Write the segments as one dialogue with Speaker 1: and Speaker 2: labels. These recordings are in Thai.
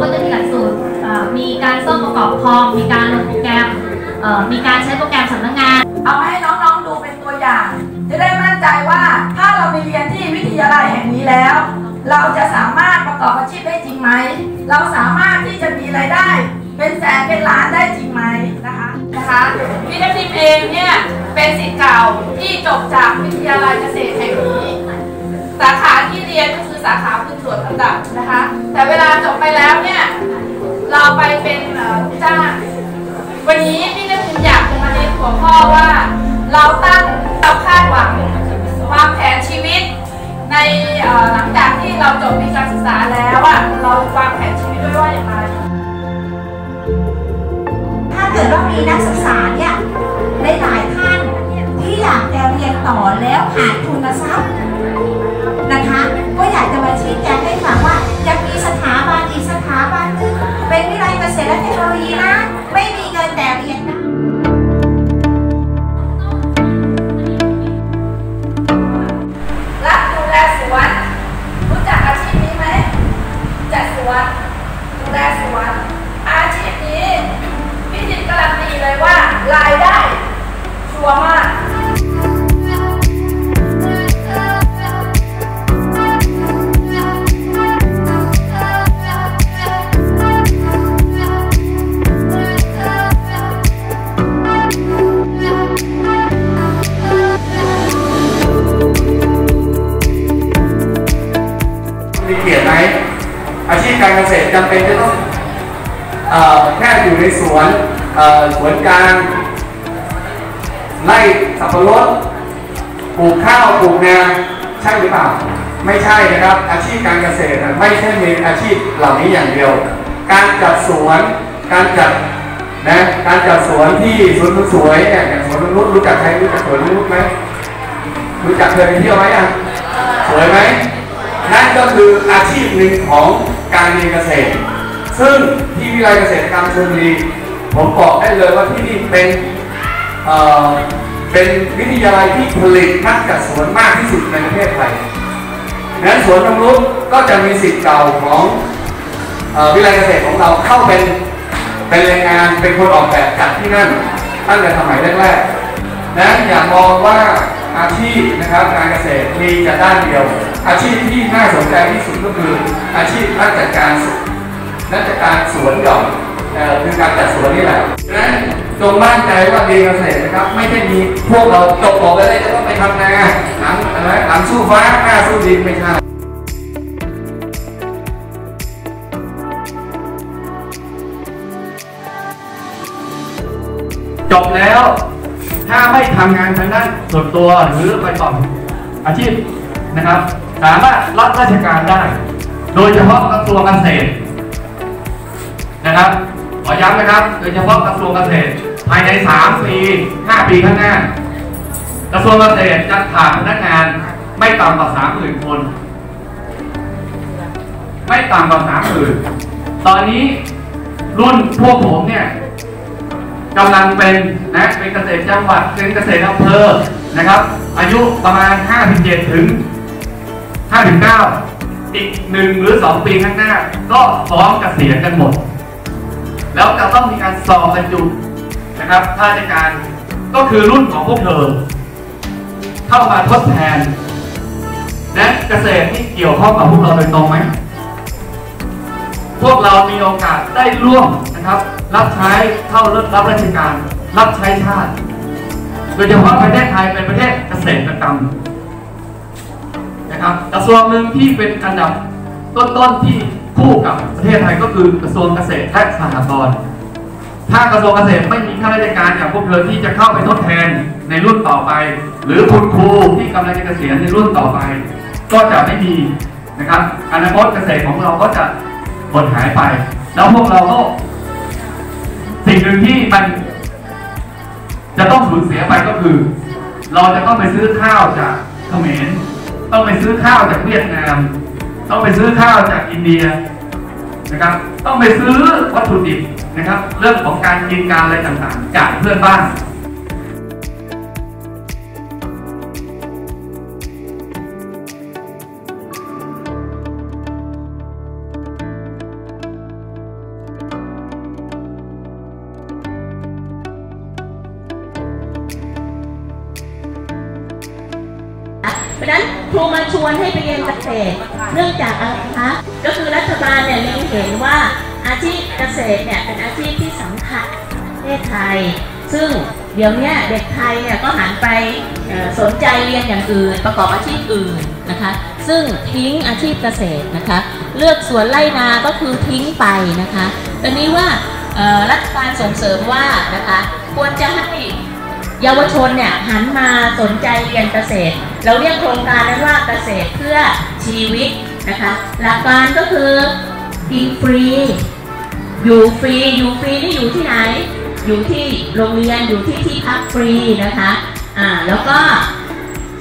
Speaker 1: ก็จะมีหลักสูตรมีการซ่อมประกอบคอม มีการลดโปรแกรม มีการใช้โปรแกรมสำนักงาน
Speaker 2: เอาให้น้องๆดูเป็นตัวอย่าง จะได้มั่นใจว่าถ้าเราไปเรียนที่วิทยาลัยแห่งนี้แล้ว เราจะสามารถประกอบอาชีพได้จริงไหม เราสามารถที่จะมีรายได้ เป็นแสนเป็นล้านได้จริงไหมนะคะนะคะพี่ทัพทิมเองเนี่ยเป็นศิษย์เก่าที่จบจากวิทยาลัยเกษตรแห่งนี้ ข้อว่า เราตั้งเราคาดหวังวางแผนชีวิต ในหลังจากที่เราจบปีการศึกษาแล้วอะเราวางแผนชีวิตด้วยว่าอย่างไร
Speaker 3: ถ้าเกิดว่ามีนักศึกษาเนี่ยหลายๆท่านที่อยากจะเรียนต่อแล้วขาดทุนทรัพย์ ษตร
Speaker 2: จำ
Speaker 4: เป็นจะต้องอแค่อยู่ในสวนสวนกลางไร่สับปะรดปลูกข้าวปลูกนาใช่หรือเปล่า ไม่ใช่นะครับ อาชีพการเกษตรไม่ใช่มีอาชีพเหล่านี้อย่างเดียว การจัดสวนการจัดนะการจัดสวนที่สวนสวยเนี่ยอย่างสวนนุ่นรู้จักใครรู้จักสวนนุ่นไหมรู้จักเคยไปเที่ยวไหมอะสวยไหมนั่นก็คืออาชีพหนึ่งของ การเรียนเกษตร ซึ่งที่วิทยาลัยเกษตรกรรมชลบุรีผมบอกได้เลยว่าที่นี่เป็นเอ่อเป็นวิทยาลัยที่ผลิตนักจัดสวนมากที่สุดในประเทศไทยดังนั้นสวนนงนุษก็จะมีสิทธิ์เก่าของอ่อวิทยาลัยเกษตรของเราเข้าเป็นเป็นแรงงานเป็นคนออกแบบจัดที่นั่นตั้งแต่สมัยแรกๆนะอย่ามองว่า อาชีพนะครับการเกษตรมีแต่ด้านเดียว อาชีพที่น่าสนใจที่สุดก็คืออาชีพนักจัดการสวนนักจัดการสวนหย่อมคือการจัดสวนนี่แหละดังนั้นจงมั่นใจว่าเรีเกษตรนะครับ ไม่ใช่มีพวกเราจบออกไปเลยจะต้องไปทำนาหลังอะไรหลังสู้ฟ้าหน้าสู้ดินไม่ใช่
Speaker 5: จบแล้ว ถ้าไม่ทำงานทางด้านส่วนตัวหรือไปต่ออาชีพนะครับ สามารถรับราชการได้ โดยเฉพาะกระทรวงเกษตรนะครับ ขอย้ำนะครับ โดยเฉพาะกระทรวงเกษตรภายใน3ปี5ปีข้างหน้า กระทรวงเกษตรจะขาดพนักงานไม่ต่ำกว่า30,000คน ไม่ต่ำกว่า30,000ตอนนี้รุ่นพวกผมเนี่ย กำลังเป็นนะเป็นเกษตรจังหวัดเป็นเกษตรอำเภอนะครับ อายุประมาณ 57 ถึง 59 อีกหนึ่งหรือสองปีข้างหน้า ก็พร้อมเกษียณกันหมด แล้วจะต้องมีการสอบบรรจุนะครับข้าราชการก็คือรุ่นของพวกเธอ เข้ามาทดแทน และเกษตรที่เกี่ยวข้องกับพวกเราโดยตรงไหม พวกเรามีโอกาสได้ร่วมนะครับ รับใช้เข้ารับราชการ รับใช้ชาติ โดยเฉพาะประเทศไทยเป็นประเทศเกษตรกรรมนะครับกระทรวงหนึ่งที่เป็นอันดับต้นๆที่คู่กับประเทศไทยก็คือกระทรวงเกษตรและสหกรณ์ถ้ากระทรวงเกษตรไม่มีข้าราชการอย่างพวกเธอที่จะเข้าไปทดแทนในรุ่นต่อไป หรือคุณครูที่กำลังจะเกษียณในรุ่นต่อไป ก็จะไม่มีนะครับอนาคตเกษตรของเราก็จะ หดหายไป แล้วพวกเราก็ สิ่งหนึ่งที่มันจะต้องสูญเสียไปก็คือ เราจะต้องไปซื้อข้าวจากเขมรต้องไปซื้อข้าวจากเวียดนาม ต้องไปซื้อข้าวจากอินเดียนะครับ ต้องไปซื้อวัตถุดิบนะครับ เรื่องของการกินการอะไรต่างๆ จากเพื่อนบ้าน
Speaker 6: ครูมาชวนให้ไปเรียนเกษตร เนื่องจากอะไรคะ ก็คือรัฐบาลเนี่ยเล็งเห็นว่าอาชีพเกษตรเนี่ยเป็นอาชีพที่สำคัญในประเทศไทย ซึ่งเดี๋ยวนี้เด็กไทยเนี่ยก็หันไปสนใจเรียนอย่างอื่น ประกอบอาชีพอื่นนะคะ ซึ่งทิ้งอาชีพเกษตรนะคะ เลือกสวนไร่นา ก็คือทิ้งไปนะคะตอนนี้ว่ารัฐบาลส่งเสริมว่านะคะควรจะให้ เยาวชนเนี่ยหันมาสนใจเรียนเกษตร เราเรียกโครงการนั้นว่าเกษตรเพื่อชีวิตนะคะหลักการก็คือกินฟรี อยู่ฟรีอยู่ฟรีนี่อยู่ที่ไหน อยู่ที่โรงเรียนอยู่ที่ที่พักฟรีนะคะอ่าแล้วก็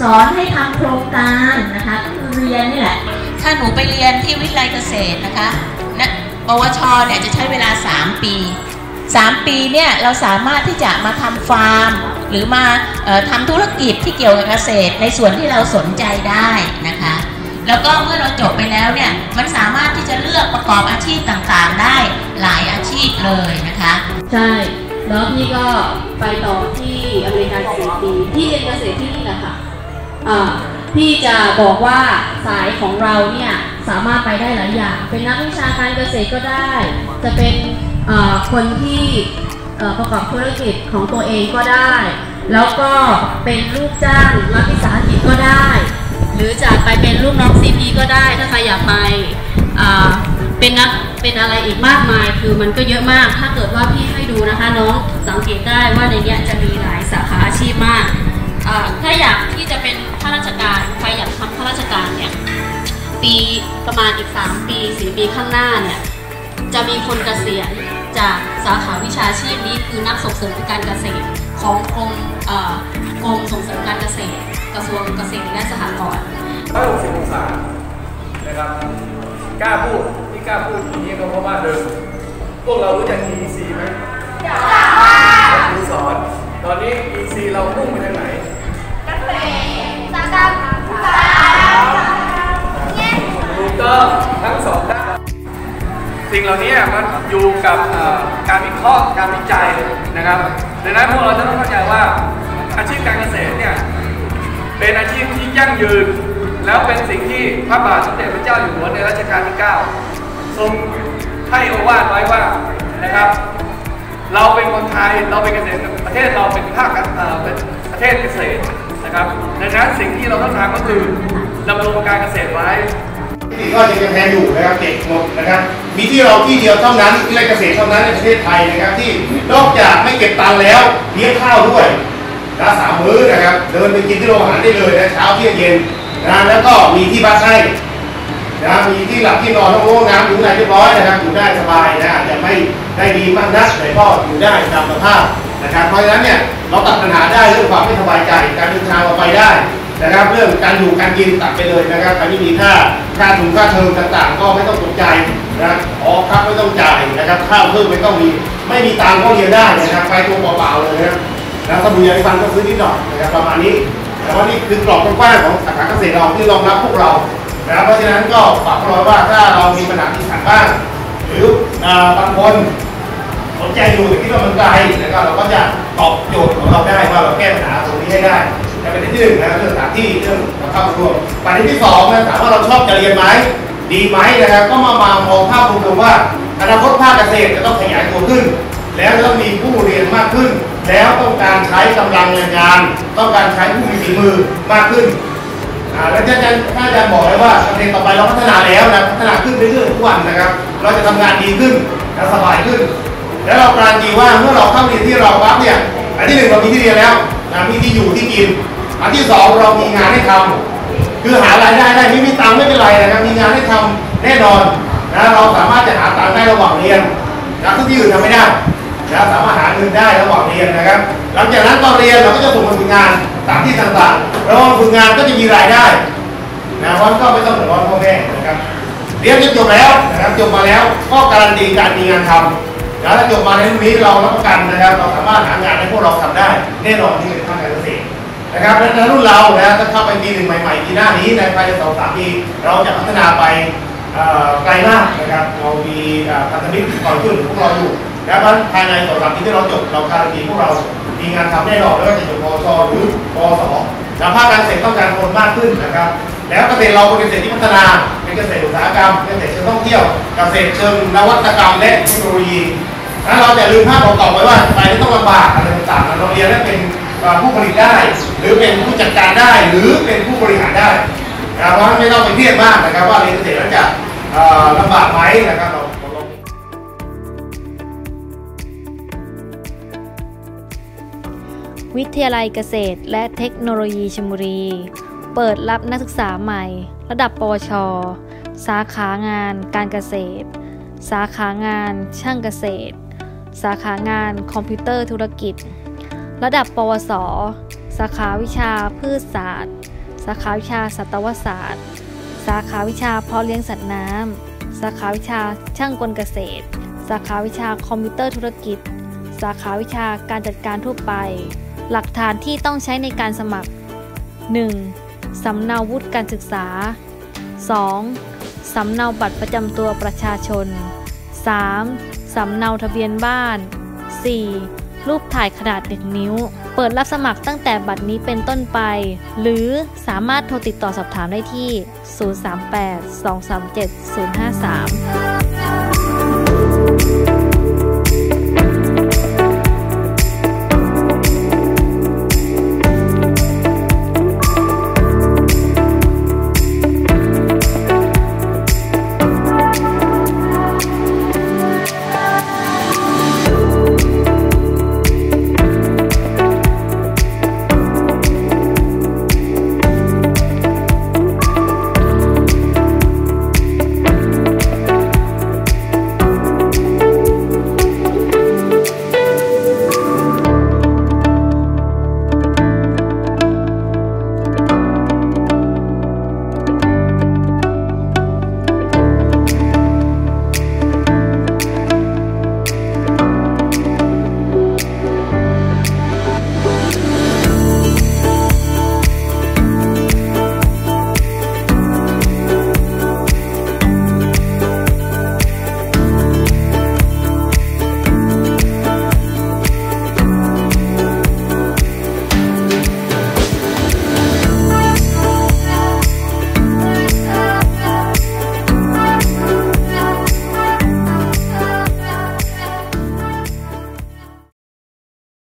Speaker 6: สอนให้ทำโครงการนะคะก็คือเรียนนี่แหละถ้าหนูไปเรียนที่วิทยาลัยเกษตรนะคะนะปวชเนี่ยจะใช้เวลา 3 ปี 3 ปีเนี่ยเราสามารถที่จะมาทำฟาร์ม หรือมาออทำธุรกิจที่เกี่ยวกับเกษตร ในส่วนที่เราสนใจได้นะคะ แล้วก็เมื่อเราจบไปแล้วเนี่ยมันสามารถที่จะเลือกประกอบอาชีพต่างๆ ได้หลายอาชีพเลยนะคะ
Speaker 7: ใช่แล้วพี่ก็ไปต่อที่อเมริกาสี่ปีพี่เรียนเกษตรที่นี่แหละค่ะอ่าพี่จะบอกว่าสายของเราเนี่ยสามารถไปได้หลายอย่าง เป็นนักวิชาการเกษตรก็ได้ จะเป็น คนที่ประกอบธุรกิจของตัวเองก็ได้ แล้วก็เป็นลูกจ้างรัฐวิสาหกิจก็ได้ หรือจะไปเป็นลูกน้องซีพีก็ได้ถ้าใครอยากไปเป็นนักเป็นอะไรอีกมากมายคือมันก็เยอะมาก ถ้าเกิดว่าพี่ให้ดูนะคะน้องสังเกตได้ว่าในนี้จะมีหลายสาขาอาชีพมาก ถ้าอยากที่จะเป็นข้าราชการใครอยากทำข้าราชการเนี่ยปีประมาณอีก 3 ปี 4 ปีข้างหน้าเนี่ยจะมีคนเกษียณ จากสาขาวิชาชีพนี้คือนักส่งเสริมการเกษตร ของกรมเอ่อกรมส่งเสริมการเกษตร กระทรวงเกษตรและสหกรณ์
Speaker 4: 160องศานะครับกล้าพูดที่กล้าพูดอย่างนี้ก็เพราะว่าเดิมพวกเรารู้จัก EC ไหมอยากว่าครูสอน ตอนนี้ EC เราพุ่งไปทางไหนถูกต้องทั้งสองด้าน สิ่งเหล่านี้มันอยู่กับการวิเคราะห์การวิจัยนะครับดังนั้นพวกเราจะต้องเข้าใจว่าอาชีพการเกษตรเนี่ยเป็นอาชีพที่ยั่งยืน แล้วเป็นสิ่งที่พระบาทสมเด็จพระเจ้าอยู่หัวในรัชกาลที่ 9 ทรงให้โอวาทไว้ว่านะครับ เราเป็นคนไทยเราเป็นเกษตรประเทศเราเป็นภาคเป็นประเทศเกษตรนะครับดังนั้นสิ่งที่เราต้องทำก็คือดำรงการเกษตรไว้
Speaker 8: ที่ก็ยังแทนอยู่นะครับเด็กหมดนะครับ มีที่เราที่เดียวเท่านั้นที่ไรเกษตรเท่านั้นในประเทศไทยนะครับ ที่นอกจากไม่เก็บตังค์แล้วเลี้ยงข้าวด้วยนะสามมื้อนะครับ เดินไปกินที่โรงอาหารได้เลยนะเช้าเที่ยงเย็นนะแล้วก็มีที่พักให้นะมีที่หลับที่นอนห้องน้ำอยู่ในเรียบร้อยนะครับอยู่ได้สบายนะอาจจะไม่ได้ดีมากนักแต่ก็อยู่ได้ตามสภาพนะครับเพราะฉะนั้นเนี่ยเราตัดปัญหาได้เรื่องความไม่สบายใจ การเดินทางเราไปได้ นะครับ เรื่องการอยู่การกินตัดไปเลยนะครับอันนี้มีค่าค่าถุงค่าเทอมต่างๆ ก็ไม่ต้องตกใจนะครับออกครับไม่ต้องจ่ายนะครับข้าวเพิ่มไม่ต้องมีไม่มีตังก็เรียนได้นะครับไปตัวเปล่าๆเลยนะครับแล้วสมุนไพรฟังก็ซื้อนิดหน่อยนะครับประมาณนี้แต่ว่านี่คือกรอบกว้างๆของสาขาเกษตรเราที่รองรับพวกเรานะครับเพราะฉะนั้นก็ฝากพวกเราว่าถ้าเรามีปัญหาที่ขัดบ้างหรือบางคนสนใจอยู่แต่คิดว่ามันไกลนะครับเราก็จะตอบโจทย์ของเราได้ว่าเราแก้ปัญหาตรงนี้ให้ได้ แต่ประเด็นที่หนึ่งนะเรื่องสถานที่เรื่องภาพรวมประเด็นที่สองนะถามว่าเราชอบจะเรียนไหมดีไหมนะครับก็มามามองภาพรวมว่าอนาคตภาคเกษตรจะต้องขยายตัวขึ้น แล้วต้องมีผู้เรียนมากขึ้น แล้วต้องการใช้กำลังแรงงาน ต้องการใช้ผู้มีฝีมือมากขึ้นแล้วท่านอาจารย์ท่านอาจารย์บอกเลยว่าเกษตรต่อไปเราพัฒนาแล้วนะพัฒนาขึ้นเรื่อยๆทุกวันนะครับ เราจะทำงานดีขึ้นและสบายขึ้น แล้วเราการันตีว่าเมื่อเราเข้าเรียนที่เราปั๊บเนี่ยอันที่หนึ่งเรามีที่เรียนแล้วนะมีที่อยู่ที่กิน อันที่สองเรามีงานให้ทำคือหารายได้ได้ไม่มีตังค์ไม่เป็นไรนะครับมีงานให้ทำแน่นอนนะเราสามารถจะหาตังค์ได้ระหว่างเรียนนะที่ที่อื่นทำไม่ได้นะสามารถหาเงินได้ระหว่างเรียนนะครับ หลังจากนั้นตอนเรียนเราก็จะส่งมาฝึกงานตามที่ต่างๆระหว่างฝึกงานก็จะมีรายได้นะเพราะก็ไม่ต้องเดือดร้อนพ่อแม่นะครับเรียนจนจบแล้วนะครับจบมาแล้วก็การันตีการมีงานทำแล้วถ้าจบมาในรุ่นนี้เรารับประกันนะครับ เราสามารถหางานให้พวกเราทำได้ แน่นอนที่ นภาครเกษตรนะครับในรุ่นเรานะถ้าเข้าไปปีหนึ่งใหม่ๆปีหน้านี้ในภายในสองสามปีเราจะพัฒนาไปไกลมากนะครับเรามีอ่อพันธมิตรคอยช่วยเหลือพวกเราอยู่และเพราะฉะนั้นภายในสองสามปีที่เราจบเราการันตีพวกเรา มีงานทำแน่นอนไม่ว่าจะจบปชหรือปวสและภาคการเกษตรต้องการคนมากขึ้นนะครับ แล้วเกษตรเราเป็นเกษตรที่พัฒนาเป็นเกษตรอุตสาหกรรมเกษตรเชิงท่องเที่ยวเกษตรเชิงนวัตกรรมและเทคโนโลยีถ้าเราจะลืมภาพเก่าๆไว้ว่าไปไม่ต้องลำบากอะไรต่างๆเราเรียนแล้เป็นผู้ผลิตได้ หรือเป็นผู้จัดการได้หรือเป็นผู้บริหารได้นะครับเพราะฉะนั้นไม่ต้องไปเครียดมากนะครับว่าเรียนเกษตรแล้วจะลำบากไหมนะครับเราเรา
Speaker 9: วิทยาลัยเกษตรและเทคโนโลยีชลบุรี เปิดรับนักศึกษาใหม่ ระดับปวช สาขางานการเกษตร สาขางานช่างเกษตร สาขางานคอมพิวเตอร์ธุรกิจ ระดับปวส สาขาวิชาพืชศาสตร์ สาขาวิชาสัตวศาสตร์ สาขาวิชาเพาะเลี้ยงสัตว์น้ำ สาขาวิชาช่างกลเกษตร สาขาวิชาคอมพิวเตอร์ธุรกิจ สาขาวิชาการจัดการทั่วไป หลักฐานที่ต้องใช้ในการสมัคร 1. สำเนาวุฒิการศึกษา 2. สำเนาบัตรประจำตัวประชาชน 3. สำเนาทะเบียนบ้าน 4. รูปถ่ายขนาด 1 นิ้ว เปิดรับสมัครตั้งแต่บัตรนี้เป็นต้นไป หรือสามารถโทรติดต่อสอบถามได้ที่ 038 237 053